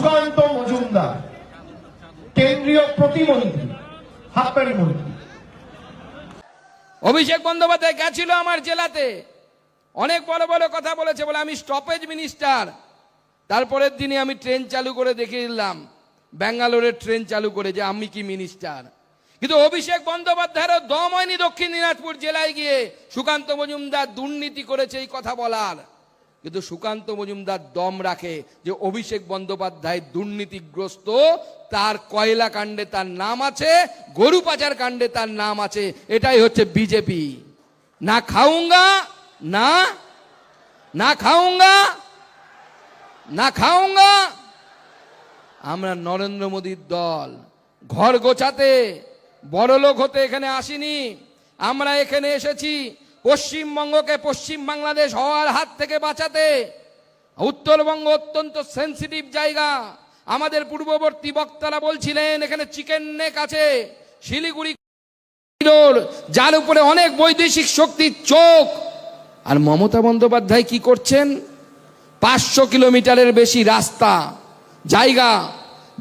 সুকান্ত মজুমদার, কেন্দ্রীয় প্রতিমন্ত্রী হাততালি মন্ত্রী। অভিষেক বন্দ্যোপাধ্যায় গেছিল আমার জেলাতে। অনেক বড় বড় কথা বলেছে, বলে আমি স্টপেজ মিনিস্টার তারপরের দিনে আমি ট্রেন চালু করে দেখিয়ে দিলাম, ব্যাঙ্গালোরের ট্রেন চালু করে যে আমি কি মিনিস্টার কিন্তু অভিষেক বন্দ্যোপাধ্যায়েরও দম হয়নি দক্ষিণ দিনাজপুর জেলায় গিয়ে। সুকান্ত মজুমদার দুর্নীতি করেছে এই কথা বলার। কিন্তু সুকান্ত মজুমদার দম রাখে যে অভিষেক বন্দ্যোপাধ্যায় দুর্নীতিগ্রস্ত, তার কয়লা কাণ্ডে তার নাম আছে, গরু পাচার কাণ্ডে তার নাম আছে, এটাই হচ্ছে বিজেপি। না খাউঙ্গা না না খাউঙ্গা না খাউঙ্গা আমরা নরেন্দ্র মোদীর দল, ঘর গোছাতে বড় লোক হতে এখানে আসিনি, আমরা এখানে এসেছি পশ্চিমবঙ্গকে পশ্চিম বাংলাদেশ হওয়ার হাত থেকে বাঁচাতে উত্তরবঙ্গ অত্যন্ত সেন্সিটিভ জায়গা। আমাদের পূর্ববর্তী বক্তারা বলছিলেন, এখানে চিকেন নেক আছে, শিলিগুড়ি যার উপরে অনেক বৈদেশিক শক্তির চোখ। আর মমতা বন্দ্যোপাধ্যায় কি করছেন? পাঁচশো কিলোমিটারের বেশি রাস্তা, জায়গা।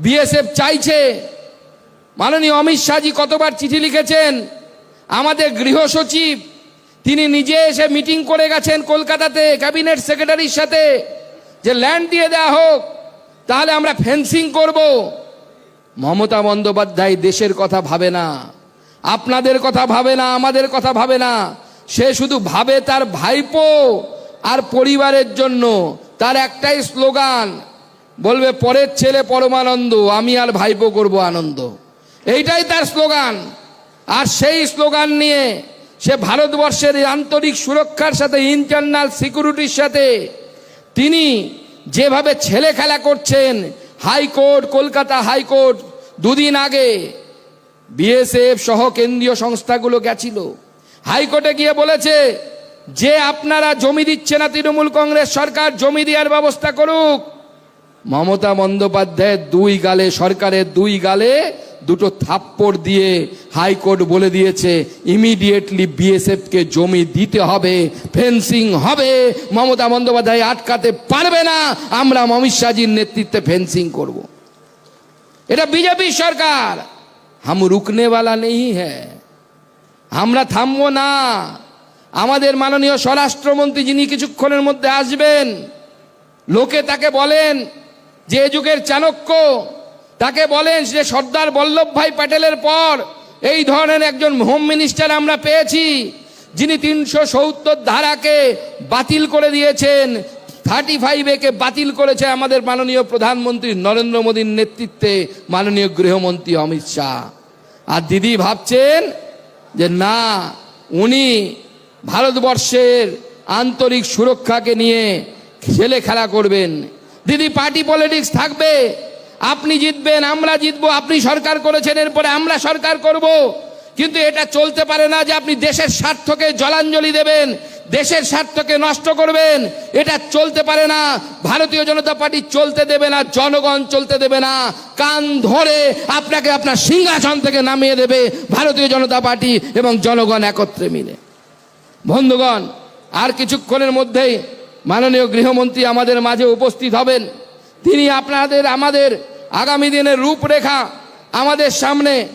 বিএসএফ চাইছে। মাননীয় অমিত শাহজি কতবার চিঠি লিখেছেন? আমাদের গৃহ সচিব তিনি নিজে এসে মিটিং করে গেছেন কলকাতাতে, ক্যাবিনেট সেক্রেটারির সাথে, যে ল্যান্ড দিয়ে দেওয়া হোক, তাহলে আমরা ফেন্সিং করব। মমতা বন্দ্যোপাধ্যায় দেশের কথা ভাবে না, আপনাদের কথা ভাবে না, আমাদের কথা ভাবে না। সে শুধু ভাবে তার ভাইপো আর পরিবারের জন্য, তার একটাই স্লোগান, বলবে, পরের ছেলে পরমানন্দ, আমি আর ভাইপো করব আনন্দ। এইটাই তার স্লোগান। আর সেই স্লোগান নিয়ে সে ভারতবর্ষের আন্তরিক সুরক্ষার সাথে ইন্টারনাল সিকিউরিটির সাথে, তিনি যেভাবে ছেলে খেলা করছেন হাইকোর্ট কলকাতা হাইকোর্ট দুদিন আগে বিএসএফ সহ কেন্দ্রীয় সংস্থাগুলো গেছিল। হাইকোর্টে গিয়ে বলেছে, যে আপনারা জমি দিচ্ছে না তৃণমূল কংগ্রেস সরকার, জমি দেওয়ার ব্যবস্থা করুক। মমতা বন্দ্যোপাধ্যায়ের দুই গালে, সরকারের দুই গালে দুটো থাপ্পড় দিয়ে হাইকোর্ট বলে দিয়েছে ইমিডিয়েটলি বিএসএফ কে জমি দিতে হবে ফেন্সিং হবে, মমতা বন্দ্যোপাধ্যায় আটকাতে পারবে না, আমরা অমিত শাহজির নেতৃত্বে ফেন্সিং করব। এটা বিজেপি সরকার। হাম রুকনে वाला নেই হ্যাঁ। আমরা থামবো না। আমাদের মাননীয় স্বরাষ্ট্রমন্ত্রী যিনি কিছুক্ষণের মধ্যে আসবেন, লোকে তাকে বলেন যে যুগের চাণক্য তাকে বলেন যে সর্দার বল্লভভাই প্যাটেলের পর এই ধরনের একজন হোম মিনিস্টার আমরা পেয়েছি, যিনি তিনশো সত্তর ধারাকে বাতিল করে দিয়েছেন থার্টি ফাইভ একে বাতিল করেছে আমাদের মাননীয় প্রধানমন্ত্রী নরেন্দ্র মোদীর নেতৃত্বে মাননীয় গৃহমন্ত্রী অমিত শাহ। আর দিদি ভাবছেন যে না, উনি ভারতবর্ষের আন্তরিক সুরক্ষাকে নিয়ে ছেলে খেলা করবেন। দিদি পার্টি পলিটিক্স থাকবে? আপনি জিতবেন, আমরা জিতবো, আপনি সরকার করেছেন, এরপরে আমরা সরকার করব। কিন্তু এটা চলতে পারে না যে আপনি দেশের স্বার্থকে জলাঞ্জলি দেবেন, দেশের স্বার্থকে নষ্ট করবেন। এটা চলতে পারে না। ভারতীয় জনতা পার্টি চলতে দেবে না, জনগণ চলতে দেবে না। কান ধরে আপনাকে আপনার সিংহাসন থেকে নামিয়ে দেবে ভারতীয় জনতা পার্টি এবং জনগণ একত্রে মিলে। বন্ধুগণ, আর কিছুক্ষণের মধ্যেই মাননীয় গৃহমন্ত্রী আমাদের মাঝে উপস্থিত হবেন। তিনি আপনাদের, আমাদের আগামী দিনের রূপরেখা আমাদের সামনে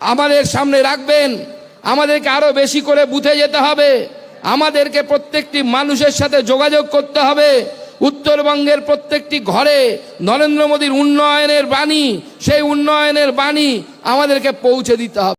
আমাদের সামনে রাখবেন। আমাদেরকে আরও বেশি করে বুথে যেতে হবে। আমাদেরকে প্রত্যেকটি মানুষের সাথে যোগাযোগ করতে হবে। উত্তরবঙ্গের প্রত্যেকটি ঘরে নরেন্দ্র মোদীর উন্নয়নের বাণী, সেই উন্নয়নের বাণী আমাদেরকে পৌঁছে দিতে হবে।